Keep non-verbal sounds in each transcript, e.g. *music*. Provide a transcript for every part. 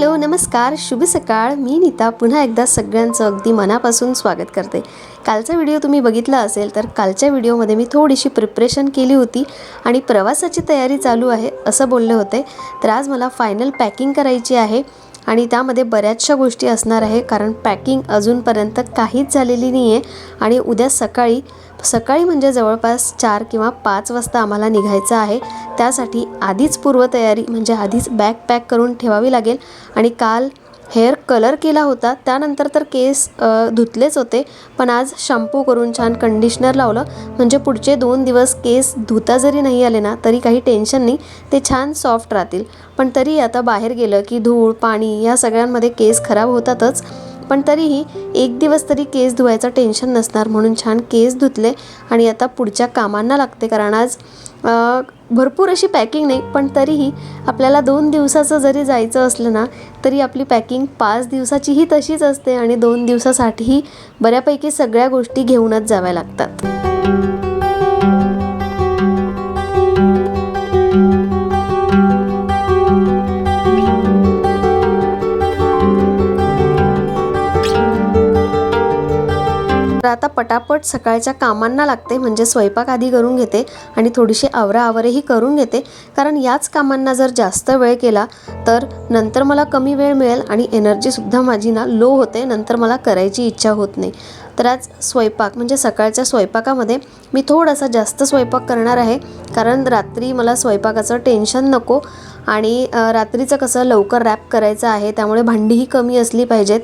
Hello नमस्कार. शुभ सकाळ. मी नीता. पुन्हा एकदा सगळ्यांचं अगदी मनापासून स्वागत करते. कालचा व्हिडिओ तुम्ही बघितला असेल तर कालच्या व्हिडिओमध्ये मी थोडीशी प्रिपरेशन केली होती आणि प्रवासाची तयारी चालू आहे असं बोलले होते. तर आज मला फायनल पॅकिंग करायची आहे. आणि त्यामध्ये बऱ्याचशा गोष्टी असणार आहे कारण पॅकिंग अजूनपर्यंत काहीच झालेली नाही आहे आणि उद्या सकाळी सकाळी म्हणजे जवळपास चार किंवा पाच वाजता आम्हाला निघायचं आहे. त्यासाठी आधीच पूर्वतयारी म्हणजे आधीच बॅग पॅक करून ठेवावी लागेल. आणि काल हेअर कलर केला होता. त्यानंतर तर केस धुतलेच होते. पण आज शॅम्पू करून छान कंडिशनर लावलं. म्हणजे पुढचे दोन दिवस केस धुता जरी नाही आले ना तरी काही टेन्शन नाही. ते छान सॉफ्ट राहतील. पण तरी आता बाहेर गेलं की धूळ पाणी या सगळ्यांमध्ये केस खराब होतातच. पण तरीही एक दिवस तरी केस धुवायचं टेन्शन नसणार म्हणून छान केस धुतले. आणि आता पुढच्या कामांना लागते कारण आज भरपूर अशी पॅकिंग नाही पण तरीही आपल्याला दोन दिवसाचं जरी जायचं असलं ना तरी आपली पॅकिंग पाच दिवसाचीही तशीच असते आणि दोन दिवसासाठीही बऱ्यापैकी सगळ्या गोष्टी घेऊनच जाव्या लागतात. आता पटापट सकाळच्या कामांना लागते म्हणजे स्वयंपाक आधी करून घेते आणि थोडीशी आवराआवरही करून घेते. कारण याच कामांना जर जास्त वेळ केला तर नंतर मला कमी वेळ मिळेल आणि एनर्जीसुद्धा माझी ना लो होते नंतर मला करायची इच्छा होत नाही. तर आज स्वयंपाक म्हणजे सकाळच्या स्वयंपाकामध्ये मी थोडासा जास्त स्वयंपाक करणार आहे. कारण रात्री मला स्वयंपाकाचं टेन्शन नको आणि रात्रीचं कसं लवकर रॅप करायचं आहे त्यामुळे भांडीही कमी असली पाहिजेत.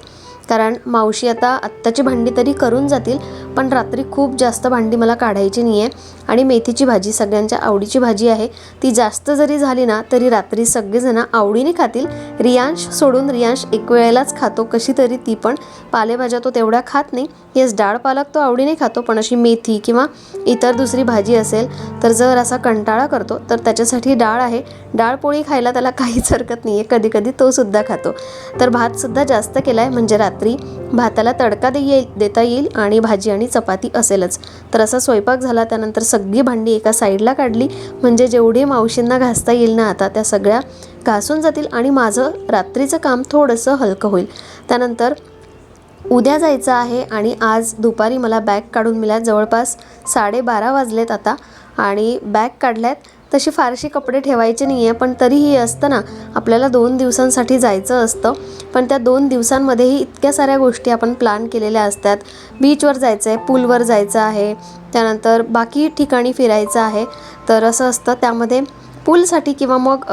कारण मावशी आता आत्ताची भांडी तरी करून जातील पण रात्री खूप जास्त भांडी मला काढायची नाही आहे आणि मेथीची भाजी सगळ्यांच्या आवडीची भाजी आहे. ती जास्त जरी झाली ना तरी रात्री सगळेजणं आवडीने खातील. रियांश सोडून रियांश एक वेळेलाच खातो कशी तरी ती पण. पालेभाज्या तो तेवढ्या खात नाही. येस डाळ पालक तो आवडीने खातो पण अशी मेथी किंवा इतर दुसरी भाजी असेल तर जर असा कंटाळा करतो तर त्याच्यासाठी डाळ आहे. डाळ पोळी खायला त्याला काहीच हरकत नाही आहे कधी कधी तोसुद्धा खातो. तर भातसुद्धा जास्त केला आहे म्हणजे रात्री भाताला तडका दे देता येईल आणि भाजी आणि चपाती असेलच. तर असा स्वयंपाक झाला त्यानंतर सगळी भांडी एका साईडला काढली. म्हणजे जेवढी मावशींना घासता येईल ना आता त्या सगळ्या घासून जातील आणि माझं रात्रीचं काम थोडंसं हलकं होईल. त्यानंतर उद्या जायचं आहे आणि आज दुपारी मला बॅग काढून मिळाल्या जवळपास साडेबारा वाजलेत आता आणि बॅग काढल्यात. तशी फारशी कपडे ठेवायचे नाही आहे पण तरीही असतं ना आपल्याला दोन दिवसांसाठी जायचं असतं. पण त्या दोन दिवसांमध्येही इतक्या साऱ्या गोष्टी आपण प्लॅन केलेल्या असतात. बीचवर जायचं आहे पूलवर जायचं आहे त्यानंतर बाकी ठिकाणी फिरायचं आहे. तर असं असतं त्यामध्ये पूलसाठी किंवा मग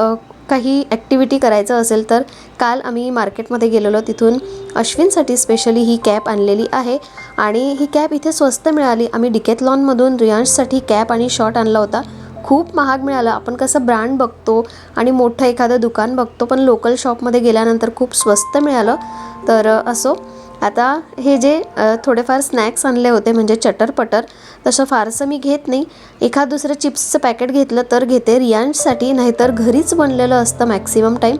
काही ॲक्टिव्हिटी करायचं असेल तर काल आम्ही मार्केटमध्ये गेलेलो तिथून अश्विनसाठी स्पेशली ही कॅप आणलेली आहे. आणि ही कॅप इथे स्वस्त मिळाली. आम्ही डिकेथलॉनमधून रियांशसाठी कॅप आणि शॉर्ट आणला होता. खूप महाग मिळालं. आपण कसं ब्रँड बघतो आणि मोठं एखादं दुकान बघतो पण लोकल शॉपमध्ये गेल्यानंतर खूप स्वस्त मिळालं. तर असो. आता हे जे थोडेफार स्नॅक्स आणले होते म्हणजे चटरपटर तसं फारसं मी घेत नाही. एखाद दुसरं चिप्सचं पॅकेट घेतलं तर घेते रियांशसाठी नाहीतर घरीच बनलेलं असतं मॅक्सिमम टाईम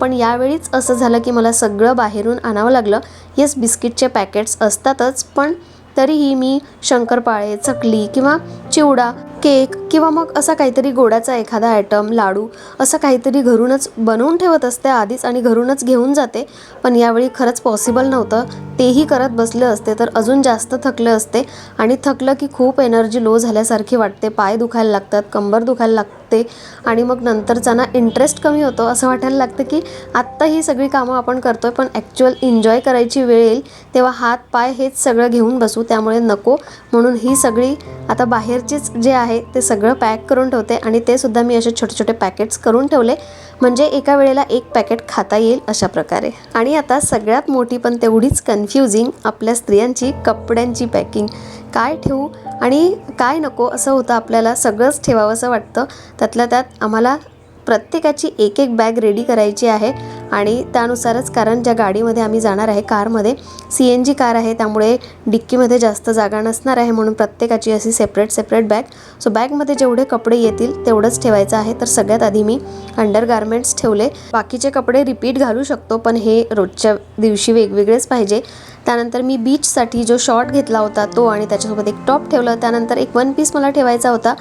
पण यावेळीच असं झालं की मला सगळं बाहेरून आणावं लागलं. येस बिस्किटचे पॅकेट्स असतातच पण तरीही मी शंकरपाळे चकली किंवा चिवडा केक किंवा मग असा काहीतरी गोडाचा एखादा आयटम लाडू असं काहीतरी घरूनच बनवून ठेवत असते आधीच आणि घरूनच घेऊन जाते. पण यावेळी खरंच पॉसिबल नव्हतं. तेही करत बसले असते तर अजून जास्त थकले असते आणि थकलं की खूप एनर्जी लो झाल्यासारखी वाटते. पाय दुखायला लागतात कंबर दुखायला लागते आणि मग नंतरचा ना इंटरेस्ट कमी होतो. असं वाटायला लागतं की आत्ता ही सगळी कामं आपण करतो आहे पण ॲक्च्युअल एन्जॉय करायची वेळ येईल तेव्हा हात पाय हेच सगळं घेऊन बसू. त्यामुळे नको. म्हणून ही सगळी आता बाहेरचीच जे आहे ते सगळं पॅक करून ठेवते आणि ते सुद्धा मी असे छोटे छोटे पॅकेट्स करून ठेवले. म्हणजे एका वेळेला एक पॅकेट खाता येईल अशा प्रकारे. आणि आता सगळ्यात मोठी पण तेवढीच कन्फ्युजिंग आपल्या स्त्रियांची कपड्यांची पॅकिंग काय ठेवू आणि काय नको असं होतं आपल्याला सगळंच ठेवावंसं वाटतं. त्यातल्या त्यात आम्हाला प्रत्येकाची एक एक बॅग रेडी करायची आहे. आणि त्यानुसारच कारण ज्या गाडीमध्ये आम्ही जाणार आहे कारमध्ये सी एन जी कार आहे त्यामुळे डिक्कीमध्ये जास्त जागा नसणार आहे म्हणून प्रत्येकाची अशी सेपरेट सेपरेट बॅग सो बॅगमध्ये जेवढे कपडे येतील तेवढंच ठेवायचं आहे. तर सगळ्यात आधी मी अंडर गार्मेंट्स ठेवले. बाकीचे कपडे रिपीट घालू शकतो पण हे रोजच्या दिवशी वेगवेगळेच पाहिजे. त्यानंतर मी बीचसाठी जो शॉर्ट घेतला होता तो आणि त्याच्यासोबत एक टॉप ठेवला. त्यानंतर एक वन पीस मला ठेवायचा होता.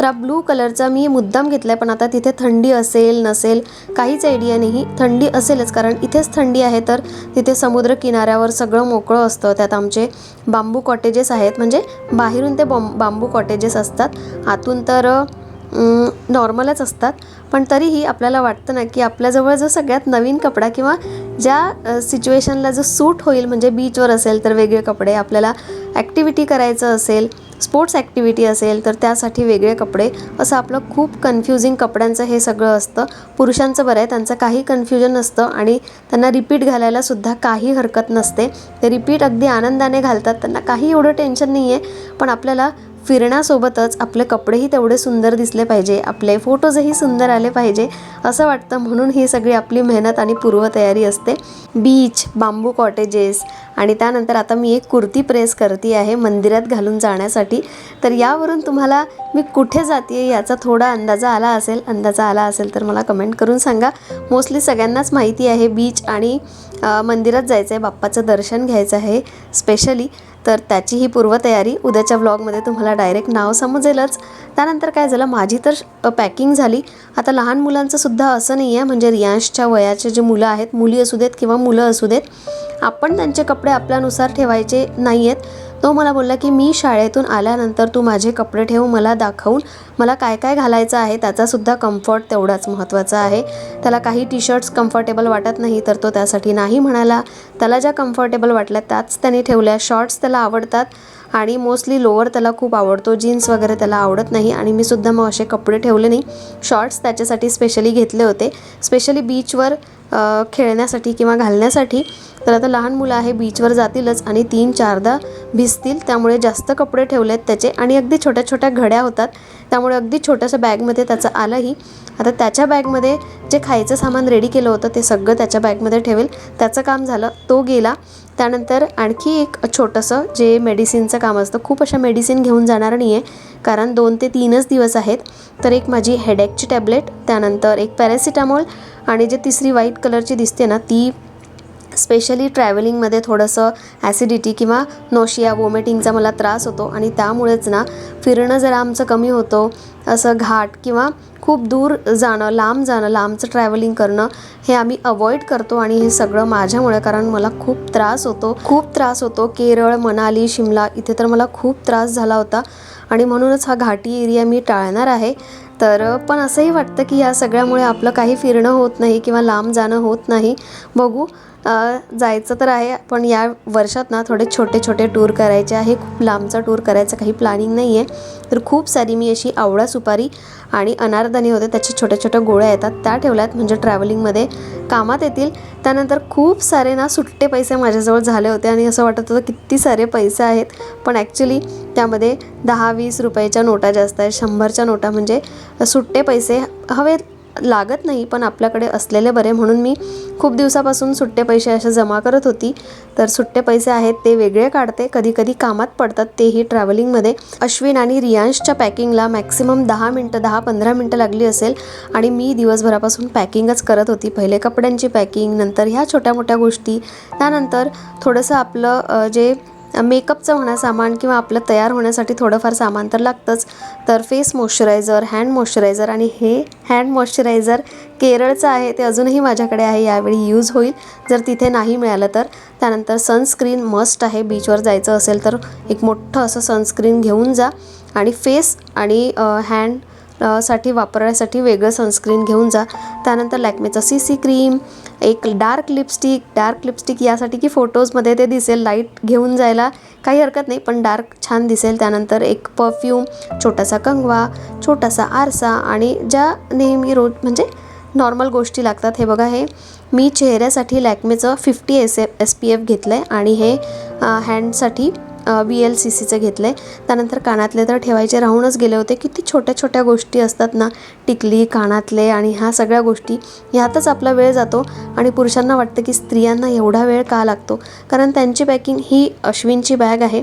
तर हा ब्लू कलरचा मी मुद्दाम घेतला आहे पण आता तिथे थंडी असेल नसेल काहीच आयडिया नाही. थंडी असेलच कारण इथेच थंडी आहे तर तिथे समुद्र किनाऱ्यावर सगळं मोकळं असतं. त्यात आमचे बांबू कॉटेजेस आहेत म्हणजे बाहेरून ते बॉम बांबू कॉटेजेस असतात. आतून तर नॉर्मलच असतात. पण तरीही आपल्याला वाटतं ना की आपल्याजवळ जो सगळ्यात नवीन कपडा किंवा ज्या सिच्युएशनला जो सूट होईल म्हणजे बीचवर असेल तर वेगळे कपडे आपल्याला ॲक्टिव्हिटी करायचं असेल स्पोर्ट्स ॲक्टिव्हिटी असेल तर त्यासाठी वेगळे कपडे. असं आपलं खूप कन्फ्युजिंग कपड्यांचं हे सगळं असतं. पुरुषांचं बरं आहे त्यांचं काही कन्फ्युजन नसतं आणि त्यांना रिपीट घालायला सुद्धा काही हरकत नसते. ते रिपीट अगदी आनंदाने घालतात त्यांना काही एवढं टेन्शन नाही आहे पण आपल्याला फिरण्यासोबतच आपले कपडेही तेवढे सुंदर दिसले पाहिजे आपले फोटोजही सुंदर आले पाहिजे असं वाटतं. म्हणून ही सगळी आपली मेहनत आणि पूर्वतयारी असते. बीच बांबू कॉटेजेस आणि त्यानंतर आता मी एक कुर्ती प्रेस करते आहे मंदिरात घालून जाण्यासाठी. तर यावरून तुम्हाला मी कुठे जाते याचा थोडा अंदाजा आला असेल. अंदाजा आला असेल तर मला कमेंट करून सांगा. मोस्टली सगळ्यांनाच माहिती आहे बीच आणि मंदिरात जायचं आहे बाप्पाचं दर्शन घ्यायचं आहे स्पेशली. तर त्याची ही पूर्वतयारी. उद्याच्या व्लॉगमध्ये तुम्हाला डायरेक्ट नाव समजेलच. त्यानंतर काय झालं? माझी तर पॅकिंग झाली. आता लहान मुलांचं सुद्धा असं नाही आहे. म्हणजे रियांशच्या वयाचे जे मुलं आहेत मुली असू देत किंवा मुलं असू देत आपण त्यांचे कपडे आपल्यानुसार ठेवायचे नाही आहेत तो मला बोलला की मी शाळेतून आल्यानंतर तू माझे कपडे ठेवून मला दाखवून मला काय काय घालायचं आहे त्याचासुद्धा कम्फर्ट तेवढाच महत्त्वाचा आहे. त्याला काही टी शर्ट्स कम्फर्टेबल वाटत नाही तर तो त्यासाठी नाही म्हणाला. त्याला ज्या कम्फर्टेबल वाटल्या त्याच त्याने ठेवल्या. शॉर्ट्स त्याला आवडतात. आणि मोस्टली लोअर त्याला खूप आवडतो. जीन्स वगैरे त्याला आवडत नाही आणि मी सुद्धा मग असे कपडे ठेवले नाही. शॉर्ट्स त्याच्यासाठी स्पेशली घेतले होते. स्पेशली बीचवर खेळण्यासाठी किंवा घालण्यासाठी. तर आता लहान मुलं आहे बीचवर जातीलच आणि तीन चारदा भिजतील. त्यामुळे जास्त कपडे ठेवलेत त्याचे आणि अगदी छोट्या छोट्या घड्या होतात. त्यामुळे अगदी छोट्याशा बॅगमध्ये त्याचं आलंही. आता त्याच्या बॅगमध्ये जे खायचं सामान रेडी केलं होतं ते सगळं त्याच्या बॅगमध्ये ठेवेल. त्याचं काम झालं तो गेला. त्यानंतर आणखी एक छोटंसं जे मेडिसिनचं काम असतं खूप अशा मेडिसिन घेऊन जाणार नाही आहे कारण दोन ते तीनच दिवस आहेत. तर एक माझी हेडेकची टॅबलेट त्यानंतर एक पॅरासिटामॉल आणि जे तिसरी व्हाईट कलरची दिसते ना ती स्पेशली ट्रॅव्हलिंगमध्ये थोडंसं ॲसिडिटी किंवा नोशिया वोमिटिंगचा मला त्रास होतो. आणि त्यामुळेच ना फिरणं जरा आमचं कमी होतं. असं घाट किंवा खूप दूर जाणं लांब जाणं लांबचं ट्रॅव्हलिंग करणं हे आम्ही अवॉइड करतो आणि हे सगळं माझ्यामुळे कारण मला खूप त्रास होतो. खूप त्रास होतो. केरळ मनाली शिमला इथे तर मला खूप त्रास झाला होता. आणि म्हणूनच हा घाटी एरिया मी टाळणार आहे. तर पण असंही वाटतं की या सगळ्यामुळे आपलं काही फिरणं होत नाही किंवा लांब जाणं होत नाही. बघू जायचं तर आहे पण या वर्षात ना थोडे छोटे छोटे टूर करायचे आहे. खूप लांबचा टूर करायचं काही प्लॅनिंग नाही आहे तर खूप सारी मी अशी आवळा सुपारी आणि अनारदाने होते त्याच्या छोट्या छोट्या गोळ्या येतात. त्या ठेवल्यात म्हणजे ट्रॅव्हलिंगमध्ये कामात येतील. त्यानंतर खूप सारे ना सुट्टे पैसे माझ्याजवळ झाले होते आणि असं वाटत होतं किती सारे पैसे आहेत. पण ॲक्च्युली त्यामध्ये दहा वीस रुपयाच्या नोटा जास्त आहेत. शंभरच्या नोटा म्हणजे सुट्टे पैसे हवे लागत नाही पण आपल्याकडे असलेले बरे. म्हणून मी खूप दिवसापासून सुट्टे पैसे असे जमा करत होती. तर सुट्टे पैसे आहेत ते वेगळे काढते. कधी कधी कामात पडतात तेही ट्रॅव्हलिंगमध्ये अश्विन आणि रियांशच्या पॅकिंगला मॅक्सिमम दहा मिनटं दहा पंधरा मिनटं लागली असेल. आणि मी दिवसभरापासून पॅकिंगच करत होती. पहिले कपड्यांची पॅकिंग नंतर ह्या छोट्या मोठ्या गोष्टी. त्यानंतर थोडंसं आपलं जे मेकअपचं म्हणा सामान किंवा आपलं तयार होण्यासाठी थोडंफार सामान तर लागतंच. तर फेस मॉइश्चरायझर हँड मॉइश्चरायझर आणि हे हँड मॉइश्चरायझर केरळचं आहे. ते अजूनही माझ्याकडे आहे. यावेळी यूज होईल. जर तिथे नाही मिळालं तर. त्यानंतर सनस्क्रीन मस्ट आहे. बीचवर जायचं असेल तर एक मोठं असं सनस्क्रीन घेऊन जा. आणि फेस आणि हँड साठी वापरण्यासाठी वेगळं सनस्क्रीन घेऊन जा. त्यानंतर लॅक्मेचं सी सी क्रीम एक डार्क लिपस्टिक डार्क लिपस्टिक यासाठी की फोटोजमध्ये ते दिसेल लाइट घेऊन जायला काही हरकत नाही पण डार्क छान दिसेल. त्यानंतर एक परफ्यूम छोटासा कंगवा छोटासा आरसा आणि ज्या नेहमी रोज म्हणजे नॉर्मल गोष्टी लागतात हे बघा हे. मी चेहऱ्यासाठी लॅक्मेचं fifty S F S P F घेतलं आहे आणि हे हँडसाठी बी एल सी सीचं घेतलं आहे त्यानंतर कानातले तर ठेवायचे राहूनच गेले होते. किती छोट्या छोट्या गोष्टी असतात ना टिकली कानातले आणि ह्या सगळ्या गोष्टी. ह्यातच आपला वेळ जातो आणि पुरुषांना वाटतं की स्त्रियांना एवढा वेळ का लागतो? कारण त्यांची पॅकिंग ही अश्विनची बॅग आहे.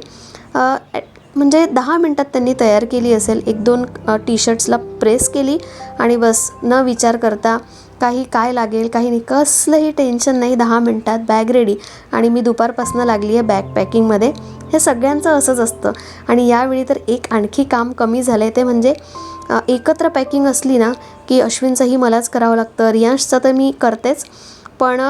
म्हणजे दहा मिनटात त्यांनी तयार केली असेल. एक दोन टी शर्ट्सला प्रेस केली आणि बस न विचार करता काही काय लागेल काही नाही कसलंही टेन्शन नाही. दहा मिनटात बॅग रेडी आणि मी दुपारपासून लागली आहे बॅग पॅकिंगमध्ये हे सगळ्यांचं असंच असतं. आणि यावेळी तर एक आणखी काम कमी झालं आहे ते म्हणजे एकत्र पॅकिंग असली ना की अश्विनचंही मलाच करावं लागतं रियांशचं तर मी करतेच. पण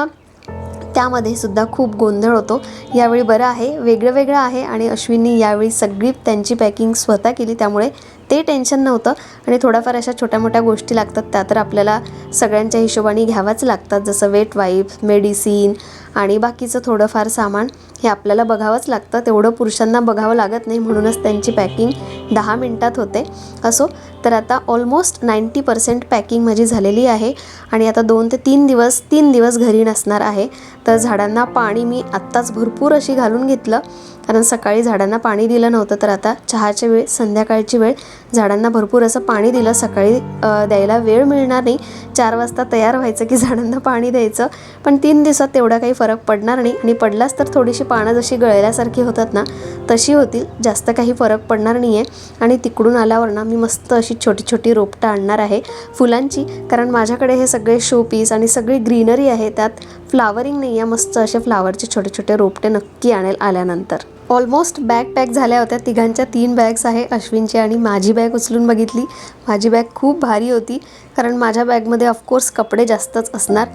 त्यामध्ये सुद्धा खूप गोंधळ होतो. यावेळी बरं आहे वेगळं वेगळं आहे आणि अश्विननी यावेळी सगळी त्यांची पॅकिंग स्वतः केली त्यामुळे ते टेन्शन नव्हतं. आणि थोड्याफार अशा छोट्या मोठ्या गोष्टी लागतात त्या तर आपल्याला सगळ्यांच्या हिशोबाने घ्याव्याच लागतात जसं वेट वाईप मेडिसिन आणि बाकीचं थोडंफार सामान. हे आपल्याला बघावंच लागतं. तेवढं पुरुषांना बघावं लागत नाही म्हणूनच त्यांची पॅकिंग दहा मिनटात होते. असो तर आता ऑलमोस्ट नाईंटी पर्सेंट पॅकिंग माझी झालेली आहे आणि आता दोन ते तीन दिवस तीन दिवस घरी नसणार आहे. तर झाडांना पाणी मी आत्ताच भरपूर अशी घालून घेतलं. कारण सकाळी झाडांना पाणी दिलं नव्हतं तर आता चहाच्या वेळ संध्याकाळची वेळ झाडांना भरपूर असं पाणी दिलं. सकाळी द्यायला वेळ मिळणार नाही. चार वाजता तयार व्हायचं की झाडांना पाणी द्यायचं. पण तीन दिवसात तेवढा काही फरक पडणार नाही. आणि पडलाच तर थोडीशी पानं जशी गळल्यासारखी होतात ना तशी होतील. जास्त काही फरक पडणार नाही आहे आणि तिकडून आल्यावर ना मी मस्त अशी छोटी छोटी रोपटं आणणार आहे फुलांची. कारण माझ्याकडे हे सगळे शो पीस आणि सगळी ग्रीनरी आहे त्यात फ्लावरिंग नाही आहे मस्त असे फ्लावरचे छोटे छोटे रोपटे नक्की आणेल आल्यानंतर. ऑलमोस्ट बॅग पॅक झाल्या होत्या. तिघांच्या तीन बॅग्स आहे अश्विनची आणि माझी बॅग उचलून बघितली. माझी बॅग खूप भारी होती कारण माझ्या बॅगमध्ये ऑफकोर्स कपडे जास्तच असणार.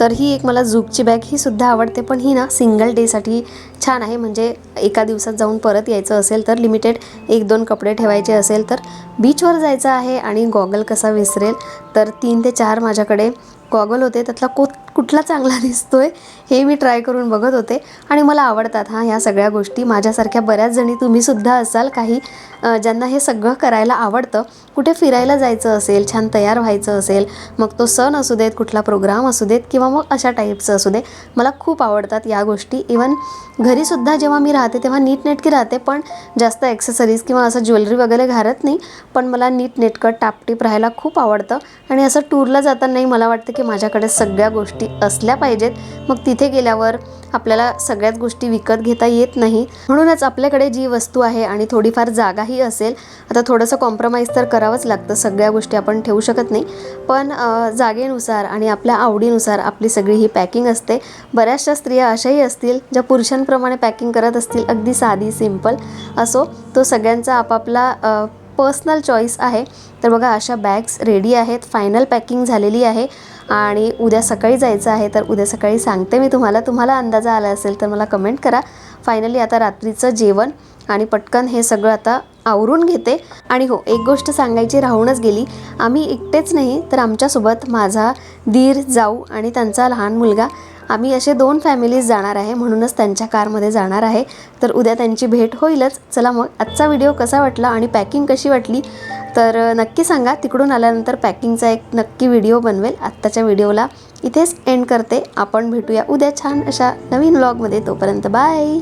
तर ही एक मला झुकची बॅग ही सुद्धा आवडते पण ही ना सिंगल डेसाठी छान आहे. म्हणजे एका दिवसात जाऊन परत यायचं असेल तर लिमिटेड एक दोन कपडे ठेवायचे असेल तर बीचवर जायचं आहे आणि गॉगल कसा विसरेल. तर तीन ते चार माझ्याकडे गॉगल होते त्यातला को कुठला चांगला *laughs* दिसतोय हे मी ट्राय करून बघत होते. आणि मला आवडतात हां ह्या सगळ्या गोष्टी. माझ्यासारख्या बऱ्याच जणी तुम्हीसुद्धा असाल काही ज्यांना हे सगळं करायला आवडतं. कुठे फिरायला जायचं असेल छान तयार व्हायचं असेल मग तो सण असू देत कुठला प्रोग्राम असू देत किंवा मग अशा टाईपचं असू दे मला खूप आवडतात या गोष्टी. इवन घरीसुद्धा जेव्हा मी राहते तेव्हा नीटनेटकी राहते पण जास्त ॲक्सेसरीज किंवा असं ज्वेलरी वगैरे घालत नाही. पण मला नीटनेटकं टापटीप राहायला खूप आवडतं. आणि असं टूरला जातानाही मला वाटतं की माझ्याकडे सगळ्या गोष्टी असल्या पाहिजेत. मग तिथे गेल्यावर आपल्याला सगळ्याच गोष्टी विकत घेता येत नाही. म्हणूनच आपल्याकडे जी वस्तू आहे आणि थोडीफार जागाही असेल आता थोडंसं कॉम्प्रोमाइज तर करावंच लागतं. सगळ्या गोष्टी आपण ठेवू शकत नाही. पण जागेनुसार आणि आपल्या आवडीनुसार आपली सगळी ही पॅकिंग असते. बऱ्याचशा स्त्रिया अशाही असतील ज्या पुरुषांप्रमाणे पॅकिंग करत असतील. अगदी साधी सिंपल असो. तो सगळ्यांचा आपापला पर्सनल चॉईस आहे. तर बघा अशा बॅग्स रेडी आहेत. फायनल पॅकिंग झालेली आहे. आणि उद्या सकाळी जायचं आहे तर उद्या सकाळी सांगते मी तुम्हाला. तुम्हाला अंदाजा आला असेल तर मला कमेंट करा. फायनली आता रात्रीचं जेवण. आणि पटकन हे सगळं आता आवरून घेते. आणि हो एक गोष्ट सांगायची राहूनच गेली. आम्ही एकटेच नाही तर आमच्यासोबत माझा दीर जाऊ आणि त्यांचा लहान मुलगा आम्ही असे दोन फॅमिलीज जाणार आहे म्हणूनच त्यांच्या कारमध्ये जाणार आहे. तर उद्या त्यांची भेट होईलच. चला मग आजचा व्हिडिओ कसा वाटला आणि पॅकिंग कशी वाटली? तर नक्की सांगा. तिकडून आल्यानंतर पॅकिंगचा एक नक्की व्हिडिओ बनवेल. आत्ताच्या व्हिडिओला इथेच एंड करते. आपण भेटूया उद्या छान अशा नवीन व्लॉगमध्ये तोपर्यंत बाय